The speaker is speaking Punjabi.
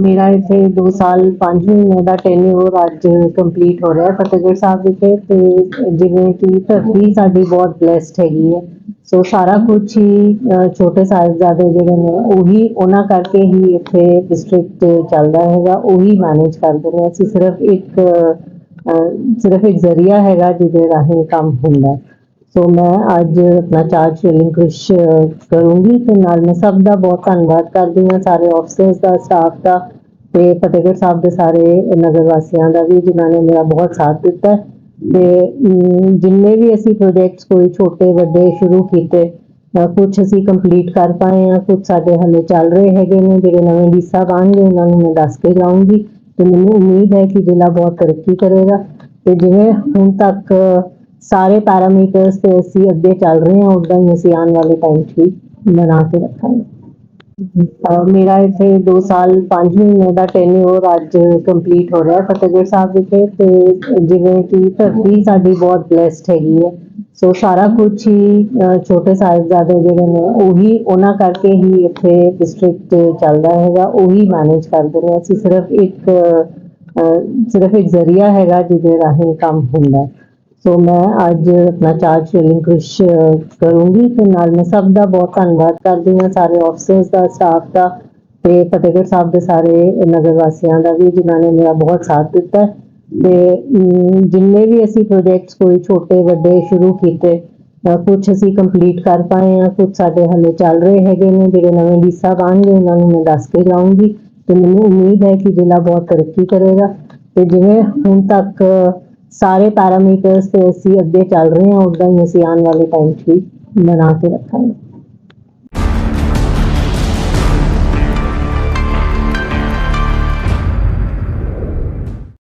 ਮੇਰਾ ਇੱਥੇ 2 ਸਾਲ 5 ਮਹੀਨੇ ਦਾ ਟੈਨਿਓਰ ਅੱਜ ਕੰਪਲੀਟ ਹੋ ਰਿਹਾ ਹੈ ਫਤਿਹਗੜ੍ਹ ਸਾਹਿਬ ਵਿਖੇ ਤੇ ਜਿਵੇਂ ਕਿ ਧਰਤੀ ਸਾਡੀ ਬਹੁਤ ਬlesed ਹੈਗੀ ਹੈ। ਸੋ ਸਾਰਾ ਕੁਝ ਹੀ ਛੋਟੇ ਸਾਹਿਬਜ਼ਾਦੇ ਜਿਹੜੇ ਨੇ, ਉਹੀ ਉਹਨਾਂ ਕਰਕੇ ਹੀ ਇੱਥੇ ਡਿਸਟ੍ਰਿਕਟ ਚੱਲਦਾ ਹੈਗਾ, ਉਹੀ ਮੈਨੇਜ ਕਰਦੇ ਨੇ। ਅਸੀਂ ਸਿਰਫ ਇੱਕ ਸਿਰਫ ਇੱਕ ਜ਼ਰੀਆ ਹੈਗਾ ਜਿਹਦੇ ਰਾਹੀਂ ਕੰਮ ਹੁੰਦਾ ਹੈ। ਸੋ ਮੈਂ ਅੱਜ ਆਪਣਾ ਚਾਰਜ ਰਿਲਿੰਕੁਇਸ਼ ਕਰੂੰਗੀ ਤੇ ਨਾਲ ਮੈਂ ਸਭ ਦਾ ਬਹੁਤ ਧੰਨਵਾਦ ਕਰਦੀ ਹਾਂ, ਸਾਰੇ ਆਫਿਸਰਸ ਦਾ ਸਟਾਫ ਦਾ ਤੇ ਫਤਿਹਗੜ੍ਹ ਸਾਹਿਬ ਦੇ ਸਾਰੇ ਨਗਰ ਵਾਸੀਆਂ ਦਾ ਵੀ, ਜਿਨ੍ਹਾਂ ਨੇ ਮੇਰਾ ਬਹੁਤ ਸਾਥ ਦਿੱਤਾ ਹੈ। ਤੇ ਜਿੰਨੇ ਵੀ ਅਸੀਂ ਪ੍ਰੋਜੈਕਟਸ ਕੋਈ ਛੋਟੇ, ਵੱਡੇ ਸ਼ੁਰੂ ਕੀਤੇ ਕੁਝ ਅਸੀਂ ਕੰਪਲੀਟ ਕਰ ਪਾਏ ਆ ਕੁਝ ਸਾਡੇ ਹਲੇ ਚੱਲ ਰਹੇ ਹੈਗੇ ਨੇ, ਜਿਹੜੇ ਨਵੇਂ ਡੀ ਸਾਹਿਬ ਬਣਨਗੇ, ਉਹਨਾਂ ਨੂੰ ਮੈਂ ਦੱਸ ਕੇ ਜਾਊਂਗੀ ਤੇ ਮੈਨੂੰ ਉਮੀਦ ਹੈ ਕਿ ਜ਼ਿਲ੍ਹਾ ਬਹੁਤ ਤਰੱਕੀ ਕਰੇਗਾ ਤੇ ਜਿਵੇਂ ਹੁਣ ਤੱਕ ਸਾਰੇ ਪੈਰਾਮੀਟਰਸ ਤੇ ਅਸੀਂ ਅੱਗੇ ਚੱਲ ਰਹੇ ਹਾਂ ਉਦਾਂ ਹੀ ਅਸੀਂ ਆਉਣ ਵਾਲੇ ਟਾਈਮ 'ਚ ਵੀ ਬਣਾ ਕੇ ਰੱਖਾਂਗੇ। ਮੇਰਾ ਇੱਥੇ 2 ਸਾਲ 5 ਮਹੀਨੇ ਦਾ ਟੈਨਿਓਰ ਅੱਜ ਕੰਪਲੀਟ ਹੋ ਰਿਹਾ ਫਤਿਹਗੜ੍ਹ ਸਾਹਿਬ ਵਿਖੇ ਤੇ ਜਿਵੇਂ ਕਿ ਧਰਤੀ ਸਾਡੀ ਬਹੁਤ ਬlesed ਹੈਗੀ ਹੈ। ਸੋ ਸਾਰਾ ਕੁਝ ਹੀ ਛੋਟੇ ਸਾਹਿਬਜ਼ਾਦੇ ਜਿਹੜੇ ਨੇ, ਉਹੀ ਉਹਨਾਂ ਕਰਕੇ ਹੀ ਇੱਥੇ ਡਿਸਟ੍ਰਿਕਟ ਚੱਲਦਾ ਹੈਗਾ, ਉਹੀ ਮੈਨੇਜ ਕਰਦੇ ਨੇ। ਅਸੀਂ ਸਿਰਫ ਇੱਕ ਸਿਰਫ ਇੱਕ ਜ਼ਰੀਆ ਹੈਗਾ ਜਿਹਦੇ ਰਾਹੀਂ ਕੰਮ ਹੁੰਦਾ ਸੋ ਮੈਂ ਅੱਜ ਆਪਣਾ ਚਾਰਜ ਰਿਲਿੰਕੁਇਸ਼ ਕਰੂੰਗੀ ਤੇ ਨਾਲ ਮੈਂ ਸਭ ਦਾ ਬਹੁਤ ਧੰਨਵਾਦ ਕਰਦੀ ਹਾਂ, ਸਾਰੇ ਆਫਿਸਰਸ ਦਾ ਸਟਾਫ ਦਾ ਤੇ ਫਤਿਹਗੜ੍ਹ ਸਾਹਿਬ ਦੇ ਸਾਰੇ ਨਗਰ ਵਾਸੀਆਂ ਦਾ ਵੀ ਜਿਨ੍ਹਾਂ ਨੇ ਮੇਰਾ ਬਹੁਤ ਸਾਥ ਦਿੱਤਾ ਹੈ। ਤੇ ਜਿੰਨੇ ਵੀ ਅਸੀਂ ਪ੍ਰੋਜੈਕਟਸ ਕੋਈ ਛੋਟੇ, ਵੱਡੇ ਸ਼ੁਰੂ ਕੀਤੇ ਕੁਝ ਅਸੀਂ ਕੰਪਲੀਟ ਕਰ ਪਾਏ ਆ ਕੁਝ ਸਾਡੇ ਹਲੇ ਚੱਲ ਰਹੇ ਹੈਗੇ ਨੇ, ਜਿਹੜੇ ਨਵੇਂ ਹਿੱਸਾ ਬਣਨਗੇ, ਉਹਨਾਂ ਨੂੰ ਮੈਂ ਦੱਸ ਕੇ ਜਾਊਂਗੀ ਤੇ ਮੈਨੂੰ ਉਮੀਦ ਹੈ ਕਿ ਜ਼ਿਲ੍ਹਾ ਬਹੁਤ ਤਰੱਕੀ ਕਰੇਗਾ ਤੇ ਜਿਵੇਂ ਹੁਣ ਤੱਕ ਸਾਰੇ ਪੈਰਾਮੀਟਰਸ ਤੇ ਅਸੀਂ ਅੱਗੇ ਚੱਲ ਰਹੇ ਹਾਂ ਉਦਾਂ ਹੀ ਅਸੀਂ ਆਉਣ ਵਾਲੇ ਟਾਈਮ 'ਚ ਵੀ ਬਣਾ ਕੇ ਰੱਖਾਂਗੇ।